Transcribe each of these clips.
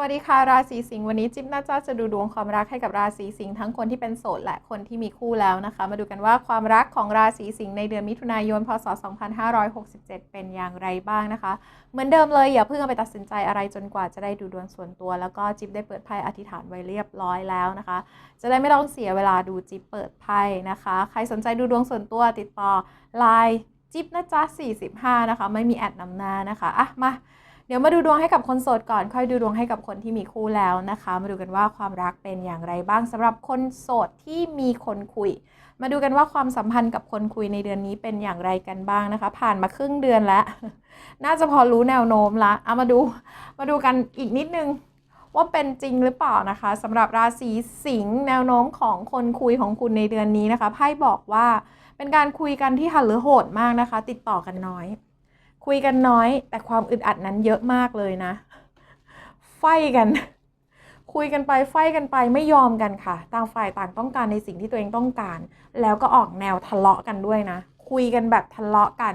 วัสดีค่ะ ราศีสิงห์วันนี้จิ๊บน่าจะจะดูดวงความรักให้กับราศีสิงห์ทั้งคนที่เป็นโสดและคนที่มีคู่แล้วนะคะ มาดูกันว่าความรักของราศีสิงห์ในเดือนมิถุนายน พศ 2567 เป็นอย่างไรบ้างนะคะ เหมือนเดิมเลยอย่าเพิ่งไปตัดสินใจอะไรจนกว่าจะได้ดูดวงส่วนตัว แล้วก็จิ๊บได้เปิดไพ่อธิษฐานไว้เรียบร้อยแล้วนะคะ จะได้ไม่ต้องเสียเวลาดูจิ๊บเปิดไพ่นะคะ ใครสนใจดูดวงส่วนตัวติดต่อไลน์จิ๊บนะจ๊ะ45นะคะไม่มีแอดนำหน้านะคะอะมา เดี๋ยวมาดูดวงให้กับคนโสดก่อน ค่อยดูดวงให้กับคนที่มีคู่แล้วนะคะ มาดูกันว่าความรักเป็นอย่างไรบ้างสำหรับคนโสดที่มีคนคุย มาดูกันว่าความสัมพันธ์กับคนคุยในเดือนนี้เป็นอย่างไรกันบ้างนะคะ ผ่านมาครึ่งเดือนแล้ว น่าจะพอรู้แนวโน้มละเอามาดูมาดูกันอีกนิดนึงว่าเป็นจริงหรือเปล่านะคะสำหรับราศีสิงห์แนวโน้มของคนคุยของคุณในเดือนนี้นะคะไพ่บอกว่าเป็นการคุยกันที่หันหรือโหดมากนะคะ ติดต่อกันน้อย คุยกันน้อย แต่ความอึดอัดนั้นเยอะมากเลยนะ ไฟกัน คุยกันไปไฟกันไปไม่ยอมกันค่ะ ต่างฝ่ายต่างต้องการในสิ่งที่ตัวเองต้องการ แล้วก็ออกแนวทะเลาะกันด้วยนะ คุยกันแบบทะเลาะกัน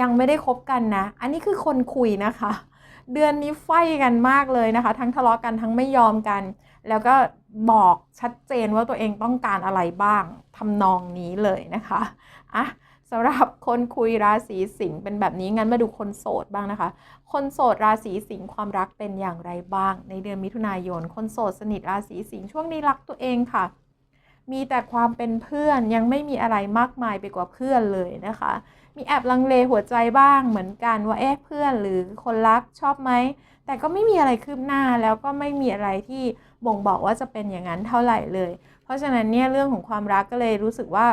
ยังไม่ได้คบกันนะ อันนี้คือคนคุยนะคะ เดือนนี้ไฟกันมากเลยนะคะ ทั้งทะเลาะกันทั้งไม่ยอมกัน แล้วก็บอกชัดเจนว่าตัวเองต้องการอะไรบ้างทำนองนี้เลยนะคะอะ สำหรับคนคุยราศีสิงห์เป็นแบบนี้งั้นมาดูคนโสดบ้างนะคะ คนโสดราศีสิงห์ความรักเป็นอย่างไรบ้าง ในเดือนมิถุนายน คนโสดสนิทราศีสิงห์ช่วงนี้รักตัวเองค่ะ มีแต่ความเป็นเพื่อนยังไม่มีอะไรมากมายไปกว่าเพื่อนเลยนะคะ มีแอบลังเลหัวใจบ้างเหมือนกันว่าเอ๊ะเพื่อนหรือคนรักชอบไหมแต่ก็ไม่มีอะไรคืบหน้าแล้วก็ไม่มีอะไรที่บ่งบอกว่าจะเป็นอย่างนั้นเท่าไหร่เลย เพราะฉะนั้นเนี่ยเรื่องของความรักก็เลยรู้สึกว่า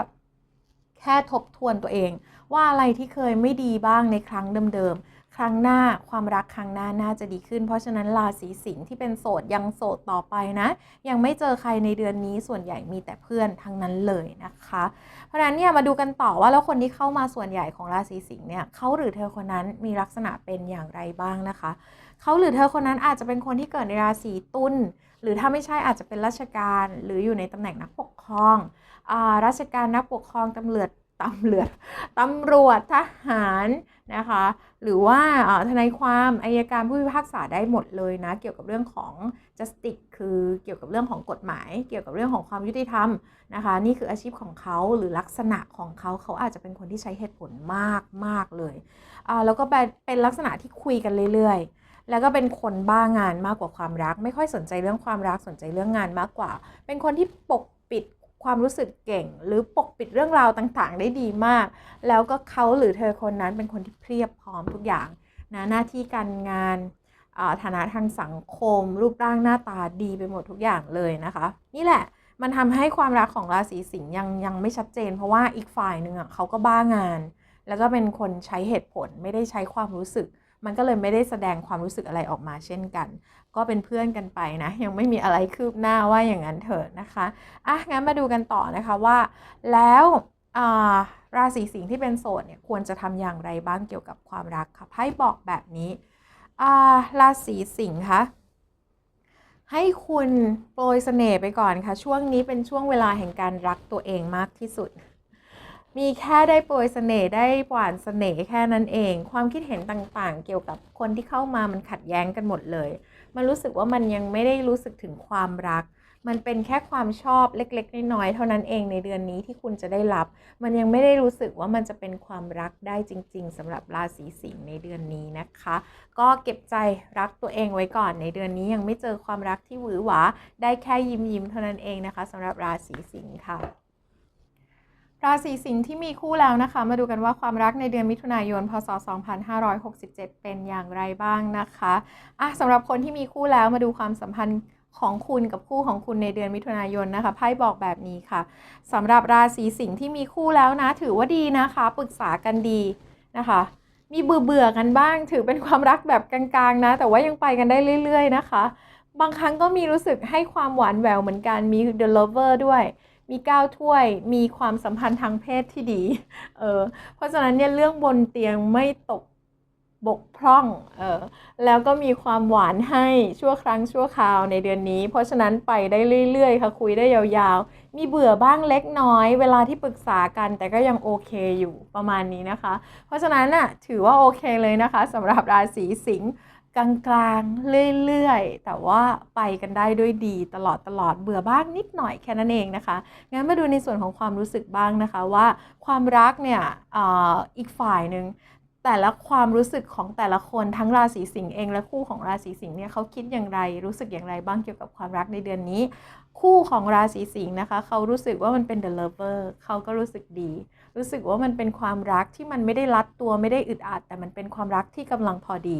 แค่ทบทวนตัวเอง ว่าอะไรที่เคยไม่ดีบ้างในครั้งเดิมๆ ครั้งหน้าความรักครั้งหน้าน่าจะดีขึ้น เพราะฉะนั้นราศีสิงห์ที่เป็นโสดยังโสดต่อไปนะ ยังไม่เจอใครในเดือนนี้ส่วนใหญ่มีแต่เพื่อนทั้งนั้นเลยนะคะ เพราะฉะนั้นเนี่ยมาดูกันต่อว่าแล้วคนที่เข้ามาส่วนใหญ่ของราศีสิงห์เนี่ยเขาหรือเธอคนนั้นมีลักษณะเป็นอย่างไรบ้างนะคะเขาหรือเธอคนนั้นอาจจะเป็นคนที่เกิดในราศีตุลหรือถ้าไม่ใช่อาจจะเป็นราชการหรืออยู่ในตำแหน่งนักปกครองอาราชการนักปกครองตำรวจตำรวจตำรวจทหาร นะคะ หรือว่าทนายความอายการผู้พิพากษาได้หมดเลยนะ เกี่ยวกับเรื่องของ justice คือเกี่ยวกับเรื่องของกฎหมาย เกี่ยวกับเรื่องของความยุติธรรมนะคะ นี่คืออาชีพของเขาหรือลักษณะของเขาเขาอาจจะเป็นคนที่ใช้เหตุผลมากมากเลยแล้วก็เป็นลักษณะที่คุยกันเรื่อยๆแล้วก็เป็นคนบ้างานมากกว่าความรัก ไม่ค่อยสนใจเรื่องความรักสนใจเรื่องงานมากกว่า เป็นคนที่ปก ความรู้สึกเก่ง หรือปกปิดเรื่องราวต่างๆ ได้ดีมาก แล้วก็เขาหรือเธอคนนั้นเป็นคนที่เพียบพร้อมทุกอย่างนะหน้าที่การงานฐานะทางสังคม รูปร่างหน้าตาดีไปหมดทุกอย่างเลยนะคะ นี่แหละมันทำให้ความรักของราศีสิงห์ยังยังไม่ชัดเจน เพราะว่าอีกฝ่ายหนึ่งอะเขาก็บ้างาน แล้วก็เป็นคนใช้เหตุผลไม่ได้ใช้ความรู้สึก มันก็เลยไม่ได้แสดงความรู้สึกอะไรออกมาเช่นกัน ก็เป็นเพื่อนกันไปนะ ยังไม่มีอะไรคืบหน้าว่าอย่างนั้นเถอะนะคะอะงั้นมาดูกันต่อนะคะว่า แล้วราศีสิงห์ที่เป็นโสดเนี่ยควรจะทำอย่างไรบ้างเกี่ยวกับความรักค่ะไพ่บอกแบบนี้ราศีสิงห์คะให้คุณโปรยเสน่ห์ไปก่อนค่ะ ช่วงนี้เป็นช่วงเวลาแห่งการรักตัวเองมากที่สุด มีแค่ได้โปรยเสน่ห์ได้หวานเสน่ห์แค่นั้นเอง ความคิดเห็นต่างๆ เกี่ยวกับคนที่เข้ามามันขัดแย้งกันหมดเลย มันรู้สึกว่ามันยังไม่ได้รู้สึกถึงความรัก มันเป็นแค่ความชอบเล็กๆน้อยๆเท่านั้นเองในเดือนนี้ที่คุณจะได้รับ มันยังไม่ได้รู้สึกว่ามันจะเป็นความรักได้จริง ๆสำหรับราศีสิงห์ในเดือนนี้นะคะ ก็เก็บใจรักตัวเองไว้ก่อนในเดือนนี้ยังไม่เจอความรักที่หวือหวาได้แค่ยิ้มยิ้มเท่านั้นเองนะคะสำหรับราศีสิงห์ค่ะ ราศีสิงห์ที่มีคู่แล้วนะคะ มาดูกันว่าความรักในเดือนมิถุนายน พศ 2567 เป็นอย่างไรบ้างนะคะอะสำหรับคนที่มีคู่แล้วมาดูความสัมพันธ์ของคุณกับคู่ของคุณในเดือนมิถุนายนนะคะไพ่บอกแบบนี้ค่ะสำหรับราศีสิงห์ที่มีคู่แล้วนะ ถือว่าดีนะคะปรึกษากันดีนะคะ มีเบื่อเบื่อกันบ้าง ถือเป็นความรักแบบกลางๆนะ แต่ว่ายังไปกันได้เรื่อย ๆ นะคะ บางครั้งก็มีรู้สึกให้ความหวานแหววเหมือนกันมี The Lover ด้วย มีก้าวถ้วย มีความสัมพันธ์ทางเพศที่ดี เออ เพราะฉะนั้นเนี่ยเรื่องบนเตียงไม่ตกบกพร่อง เออ แล้วก็มีความหวานให้ชั่วครั้งชั่วคราวในเดือนนี้ เพราะฉะนั้นไปได้เรื่อยๆ ค่ะ คุยได้ยาวๆ มีเบื่อบ้างเล็กน้อย เวลาที่ปรึกษากันแต่ก็ยังโอเคอยู่ประมาณนี้นะคะ เพราะฉะนั้นน่ะถือว่าโอเคเลยนะคะสำหรับราศีสิงห์ กลางๆ เรื่อยๆ แต่ว่าไปกันได้ด้วยดีตลอดตลอดเบื่อบ้างนิดหน่อยแค่นั้นเองนะคะ งั้นมาดูในส่วนของความรู้สึกบ้างนะคะว่าความรักเนี่ยออีกฝ่ายหนึ่งแต่ละความรู้สึกของแต่ละคนทั้งราศีสิงห์เองและคู่ของราศีสิงห์เนี่ยเขาคิดอย่างไรรู้สึกอย่างไรบ้างเกี่ยวกับความรักในเดือนนี้ คู่ของราศีสิงห์นะคะ เขารู้สึกว่ามันเป็น the lover เขาก็รู้สึกดี รู้สึกว่ามันเป็นความรักที่มันไม่ได้รัดตัวไม่ได้อึดอัด แต่มันเป็นความรักที่กำลังพอดี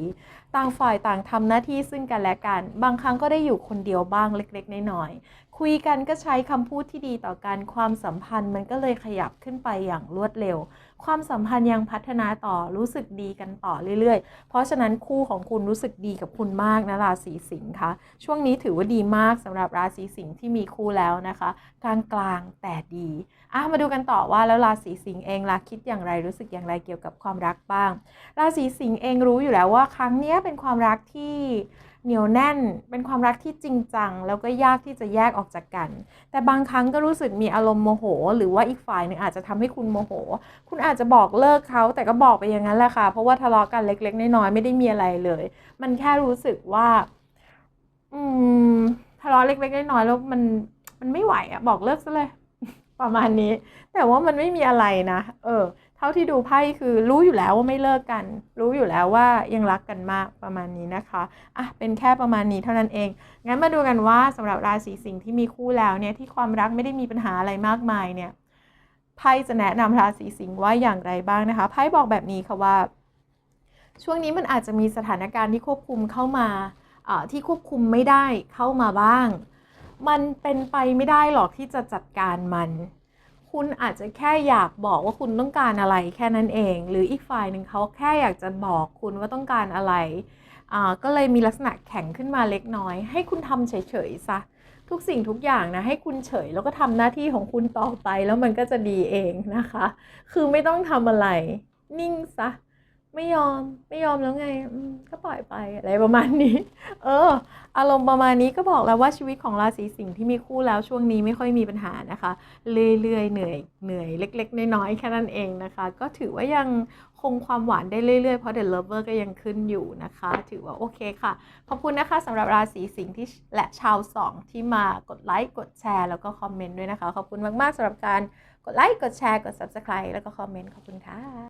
ต่างฝ่ายต่างทำหน้าที่ซึ่งกันและกัน บางครั้งก็ได้อยู่คนเดียวบ้างเล็กๆน้อยๆคุยกันก็ใช้คำพูดที่ดีต่อกันความสัมพันธ์ มันก็เลยขยับขึ้นไปอย่างรวดเร็ว ความสัมพันธ์ยังพัฒนาต่อรู้สึกดีกันต่อเรื่อยๆ เพราะฉะนั้นคู่ของคุณรู้สึกดีกับคุณมากนะราศีสิงห์คะช่วงนี้ถือว่าดีมากสำหรับราศีสิงห์ที่มีคู่แล้วนะคะกลางกลางๆแต่ดีอะมาดูกันต่อว่าแล้วราศีสิงห์เองล่ะคิดอย่างไรรู้สึกอย่างไรเกี่ยวกับความรักบ้าง ราศีสิงห์เองรู้อยู่แล้วว่าครั้งนี้เป็นความรักที่ เหนียวแน่น เป็นความรักที่จริงจัง แล้วก็ยากที่จะแยกออกจากกัน แต่บางครั้งก็รู้สึกมีอารมณ์โมโห หรือว่าอีกฝ่ายหนึ่งอาจจะทำให้คุณโมโห คุณอาจจะบอกเลิกเขาแต่ก็บอกไปอย่างนั้นแหละค่ะ เพราะว่าทะเลาะกันเล็ก ๆ น้อยๆไม่ได้มีอะไรเลย มันแค่รู้สึกว่า อืมทะเลาะเล็กๆน้อยๆแล้วมันมันไม่ไหวอะบอกเลิกซะเลย ประมาณนี้ แต่ว่ามันไม่มีอะไรนะ เออ ท่าที่ดูไพ่คือรู้อยู่แล้วว่าไม่เลิกกัน รู้อยู่แล้วว่ายังรักกันมากประมาณนี้นะคะอะเป็นแค่ประมาณนี้เท่านั้นเอง งั้นมาดูกันว่าสำหรับราศีสิงห์ที่มีคู่แล้วเนี่ยที่ความรักไม่ได้มีปัญหาอะไรมากมายเนี่ยไพ่จะแนะนำราศีสิงห์ว่าอย่างไรบ้างนะคะไพ่บอกแบบนี้ค่ะว่า ช่วงนี้มันอาจจะมีสถานการณ์ที่ควบคุมเข้ามาที่ควบคุมไม่ได้เข้ามาบ้าง มันเป็นไปไม่ได้หรอกที่จะจัดการมัน คุณอาจจะแค่อยากบอกว่าคุณต้องการอะไรแค่นั้นเอง หรืออีกฝ่ายหนึ่งเขาแค่อยากจะบอกคุณว่าต้องการอะไรอ่าก็เลยมีลักษณะแข็งขึ้นมาเล็กน้อย ให้คุณทำเฉยๆซะทุกสิ่งทุกอย่างนะให้คุณเฉยแล้วก็ทำหน้าที่ของคุณต่อไปแล้วมันก็จะดีเองนะคะ คือไม่ต้องทำอะไร นิ่งซะ ไม่ยอมไม่ยอมแล้วไงก็ปล่อยไปอะไรประมาณนี้ เออ อารมณ์ประมาณนี้ก็บอกแล้วว่าชีวิตของราศีสิงห์ที่มีคู่แล้วช่วงนี้ไม่ค่อยมีปัญหานะคะ เรื่อยๆเหนื่อยเหนื่อยเล็ก ๆ น้อยๆแค่นั้นเองนะคะ ก็ถือว่ายังคงความหวานได้เรื่อยๆ เพราะ The Lover ก็ยังขึ้นอยู่นะคะ ถือว่าโอเคค่ะ ขอบคุณนะคะสำหรับราศีสิงห์ที่และชาวสองที่มากดไลค์กดแชร์แล้วก็คอมเมนต์ด้วยนะคะ ขอบคุณมากๆสำหรับการกดไลค์กดแชร์กด Subscribe แล้วก็คอมเมนต์ขอบคุณค่ะ